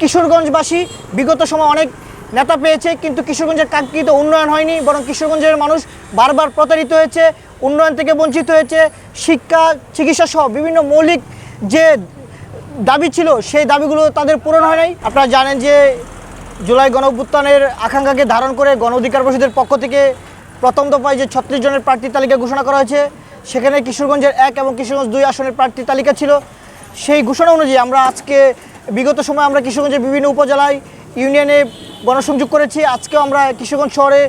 কিশোরগঞ্জবাসী বিগত সময় অনেক নেতা পেয়েছে, কিন্তু কিশোরগঞ্জের কাঙ্ক্ষিত উন্নয়ন হয়নি, বরং কিশোরগঞ্জের মানুষ বারবার প্রতারিত হয়েছে, উন্নয়ন থেকে বঞ্চিত হয়েছে, শিক্ষা চিকিৎসা সহ বিভিন্ন মৌলিক যে দাবি ছিল, সেই দাবিগুলো তাদের পূরণ হয় নাই। আপনারা জানেন যে জুলাই গণ অভ্যুত্থানের আকাঙ্ক্ষাকে ধারণ করে গণ অধিকার পরিষদের পক্ষ থেকে প্রথম দফায় যে ছত্রিশ জনের প্রার্থী তালিকা ঘোষণা করা হয়েছে, সেখানে কিশোরগঞ্জের এক এবং কিশোরগঞ্জ দুই আসনের প্রার্থী তালিকা ছিল। সেই ঘোষণা অনুযায়ী আমরা আজকে বিগত সময় আমরা কিশোরগঞ্জের বিভিন্ন উপজেলায় ইউনিয়নে গণসংযোগ করেছি। আজকেও আমরা কিশোরগঞ্জ শহরে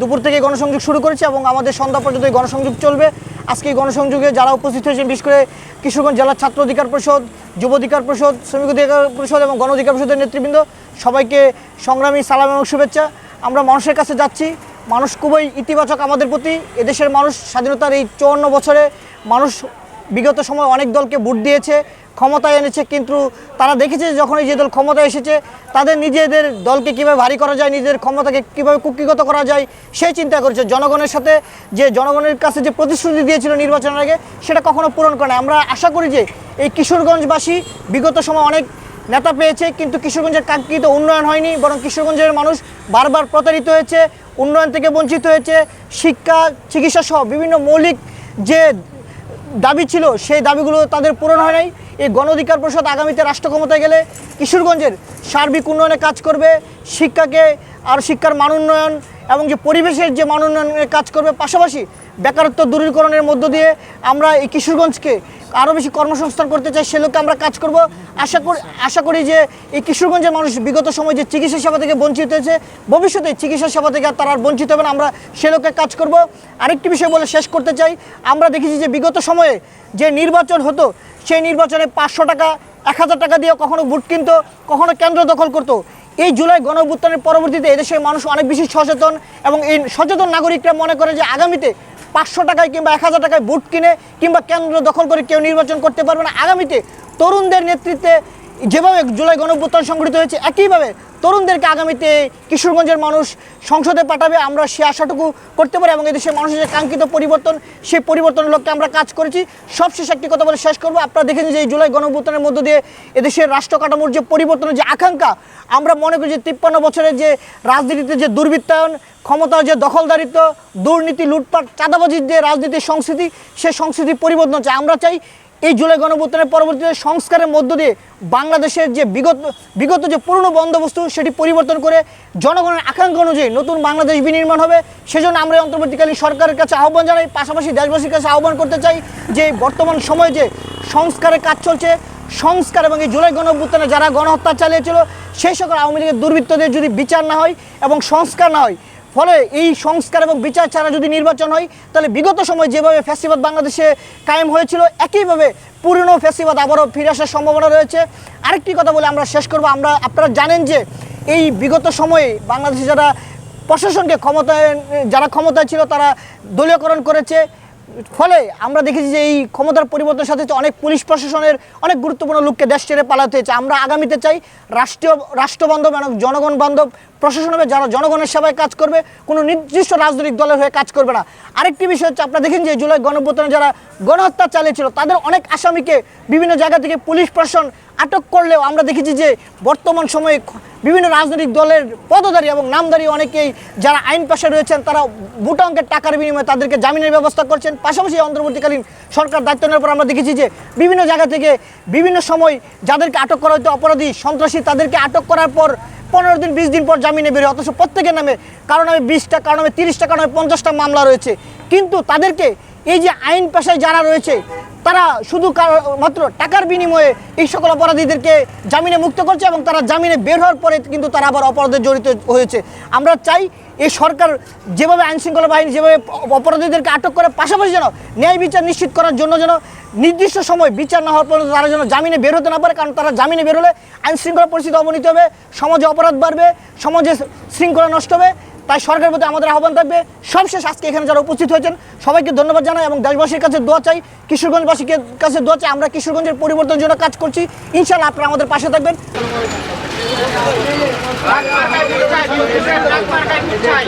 দুপুর থেকে গণসংযোগ শুরু করেছি এবং আমাদের সন্ধ্যা পর্যন্ত এই গণসংযোগ চলবে। আজকে এই গণসংযোগে যারা উপস্থিত হয়েছেন, বিশেষ করে কিশোরগঞ্জ জেলার ছাত্র অধিকার পরিষদ, যুব অধিকার পরিষদ, শ্রমিক অধিকার পরিষদ এবং গণ অধিকার পরিষদের নেতৃবৃন্দ, সবাইকে সংগ্রামী সালাম এবং শুভেচ্ছা। আমরা মানুষের কাছে যাচ্ছি। মানুষ খুবই ইতিবাচক আমাদের প্রতি। এদেশের মানুষ স্বাধীনতার এই চুয়ান্ন বছরে মানুষ বিগত সময় অনেক দলকে ভোট দিয়েছে, ক্ষমতায় এনেছে, কিন্তু তারা দেখেছে যখন এই যে দল ক্ষমতায় এসেছে, তাদের নিজেদের দলকে কীভাবে ভারী করা যায় নিজেদের ক্ষমতাকে কীভাবে কুক্ষিগত করা যায় সেই চিন্তা করেছে। জনগণের সাথে যে জনগণের কাছে যে প্রতিশ্রুতি দিয়েছিল নির্বাচনের আগে, সেটা কখনো পূরণ করে না আমরা আশা করি যে এই কিশোরগঞ্জবাসী বিগত সময় অনেক নেতা পেয়েছে, কিন্তু কিশোরগঞ্জের কাঙ্ক্ষিত উন্নয়ন হয়নি, বরং কিশোরগঞ্জের মানুষ বারবার প্রতারিত হয়েছে, উন্নয়ন থেকে বঞ্চিত হয়েছে, শিক্ষা, চিকিৎসা সহ বিভিন্ন মৌলিক যে দাবি ছিল, সেই দাবিগুলো তাদের পূরণ হয় নাই। এই গণ অধিকার পরিষদ আগামীতে রাষ্ট্র ক্ষমতায় গেলে কিশোরগঞ্জের সার্বিক উন্নয়নে কাজ করবে, শিক্ষাকে আর শিক্ষার মান উন্নয়ন এবং যে পরিবেশের যে মান উন্নয়নের কাজ করবে, পাশাপাশি বেকারত্ব দূরীকরণের মধ্য দিয়ে আমরা এই কিশোরগঞ্জকে আরও বেশি কর্মসংস্থান করতে চাই, সে লোকে আমরা কাজ করব। আশা করি আশা করি যে এই কিশোরগঞ্জের মানুষ বিগত সময় যে চিকিৎসা সেবা থেকে বঞ্চিত হয়েছে, ভবিষ্যতে চিকিৎসা সেবা থেকে তারা আর বঞ্চিত হবে না, আমরা সে লোকে কাজ করব। আরেকটি বিষয় বলে শেষ করতে চাই, আমরা দেখেছি যে বিগত সময়ে যে নির্বাচন হতো, সেই নির্বাচনে পাঁচশো টাকা, এক হাজার টাকা দিয়ে কখনো ভোট কিনত, কখনো কেন্দ্র দখল করতো। এই জুলাই গণ পরবর্তীতে এদেশের মানুষ অনেক বেশি সচেতন এবং এই সচেতন নাগরিকরা মনে করে যে আগামীতে পাঁচশো টাকায় কিংবা এক হাজার টাকায় ভোট কিনে কিংবা কেন্দ্র দখল করে কেউ নির্বাচন করতে পারবে না। আগামীতে তরুণদের নেতৃত্বে যেভাবে জুলাই গণ অভ্যুত্থান সংগঠিত হয়েছে, একইভাবে তরুণদেরকে আগামীতে কিশোরগঞ্জের মানুষ সংসদে পাঠাবে। আমরা সে আশাটুকু করতে পারি এবং এদেশের মানুষের যে কাঙ্ক্ষিত পরিবর্তন, সেই পরিবর্তনের লক্ষ্যে আমরা কাজ করেছি। সবশেষ একটি কথা বলে শেষ করব। আপনারা দেখেছেন যে এই জুলাই গণ অভ্যুত্থানের মধ্য দিয়ে এদেশের রাষ্ট্র কাঠামোর যে পরিবর্তনের যে আকাঙ্ক্ষা, আমরা মনে করি যে তিপ্পান্ন বছরের যে রাজনীতিতে যে দুর্বৃত্তায়ন, ক্ষমতার যে দখলদারিত্ব, দুর্নীতি, লুটপাট, চাঁদাবাজির যে রাজনীতির সংস্কৃতি, সে সংস্কৃতি পরিবর্তন চাই। আমরা চাই এই জুলাই গণভুত্থানের পরবর্তীতে সংস্কারের মধ্য দিয়ে বাংলাদেশের যে বিগত বিগত যে পুরনো বন্দোবস্ত, সেটি পরিবর্তন করে জনগণের আকাঙ্ক্ষা অনুযায়ী নতুন বাংলাদেশ বিনির্মাণ হবে। সেজন্য আমরা অন্তর্বর্তীকালীন সরকারের কাছে আহ্বান জানাই, পাশাপাশি দেশবাসীর কাছে আহ্বান করতে চাই যে বর্তমান সময়ে যে সংস্কারের কাজ চলছে, সংস্কার এবং এই জুলাই গণঅভ্যুত্থানে যারা গণহত্যা চালিয়েছিল, সেই সকল আওয়ামী লীগের দুর্বৃত্তদের যদি বিচার না হয় এবং সংস্কার না হয় ফলে এই সংস্কার এবং বিচার ছাড়া যদি নির্বাচন হয়, তাহলে বিগত সময় যেভাবে ফ্যাসিবাদ বাংলাদেশে কায়েম হয়েছিল, একইভাবে পুরনো ফ্যাসিবাদ আবারও ফিরে আসার সম্ভাবনা রয়েছে। আরেকটি কথা বলে আমরা শেষ করব। আমরা, আপনারা জানেন যে এই বিগত সময়ে বাংলাদেশে যারা প্রশাসনকে ক্ষমতায়, যারা ক্ষমতায় ছিল, তারা দলীয়করণ করেছে। ফলে আমরা দেখেছি যে এই ক্ষমতার পরিবর্তনের সাথে অনেক পুলিশ প্রশাসনের অনেক গুরুত্বপূর্ণ লোককে দেশ ছেড়ে পালাতে হয়েছে। আমরা আগামীতে চাই রাষ্ট্রীয়, রাষ্ট্রবান্ধব এবং জনগণ বান্ধব প্রশাসন হবে যারা জনগণের সেবায় কাজ করবে, কোনো নির্দিষ্ট রাজনৈতিক দলের হয়ে কাজ করবে না। আরেকটি বিষয় হচ্ছে, আপনারা দেখেন যে জুলাই গণঅভ্যুত্থানে যারা গণহত্যা চালিয়েছিল, তাদের অনেক আসামিকে বিভিন্ন জায়গা থেকে পুলিশ প্রশাসন আটক করলেও আমরা দেখেছি যে বর্তমান সময়ে বিভিন্ন রাজনৈতিক দলের পদধারী এবং নামধারী অনেকেই যারা আইন পাশে রয়েছেন, তারা বুটা অঙ্কের টাকার বিনিময়ে তাদেরকে জামিনের ব্যবস্থা করছেন। পাশাপাশি অন্তর্বর্তীকালীন সরকার দায়িত্ব নেওয়ার পর আমরা দেখেছি যে বিভিন্ন জায়গা থেকে বিভিন্ন সময় যাদেরকে আটক করা হয়তো অপরাধী সন্ত্রাসী তাদেরকে আটক করার পর পনেরো দিন, বিশ দিন পর জামিনে বেরোয় অথচ প্রত্যেকের নামে কারণ নামে বিশটা কারণ নামে তিরিশটা, কারও নামে পঞ্চাশটা মামলা রয়েছে। কিন্তু তাদেরকে এই যে আইন পেশায় যারা রয়েছে তারা শুধু মাত্র টাকার বিনিময়ে এই সকল অপরাধীদেরকে জামিনে মুক্ত করছে এবং তারা জামিনে বের হওয়ার পরে কিন্তু তারা আবার অপরাধে জড়িত হয়েছে। আমরা চাই এই সরকার যেভাবে আইন শৃঙ্খলা বাহিনী, যেভাবে অপরাধীদেরকে আটক করে, পাশাপাশি যেন ন্যায় বিচার নিশ্চিত করার জন্য যেন নির্দিষ্ট সময় বিচার না হওয়ার পর্যন্ত তারা যেন জামিনে বের হতে না পারে, কারণ তারা জামিনে বের হলে আইন শৃঙ্খলা পরিস্থিতি অবনীত হবে, সমাজে অপরাধ বাড়বে সমাজে শৃঙ্খলা নষ্ট হবে। তাই সরকারের প্রতি আমাদের আহ্বান থাকবে সবশেষ আজকে এখানে যারা উপস্থিত হয়েছেন সবাইকে ধন্যবাদ জানাই এবং দেশবাসীর কাছে দোয়া চাই কিশোরগঞ্জবাসীকে কাছে দোয়া চাই আমরা কিশোরগঞ্জের পরিবর্তনের জন্য কাজ করছি ইনশাল্লাহ আপনারা আমাদের পাশে থাকবেন চাই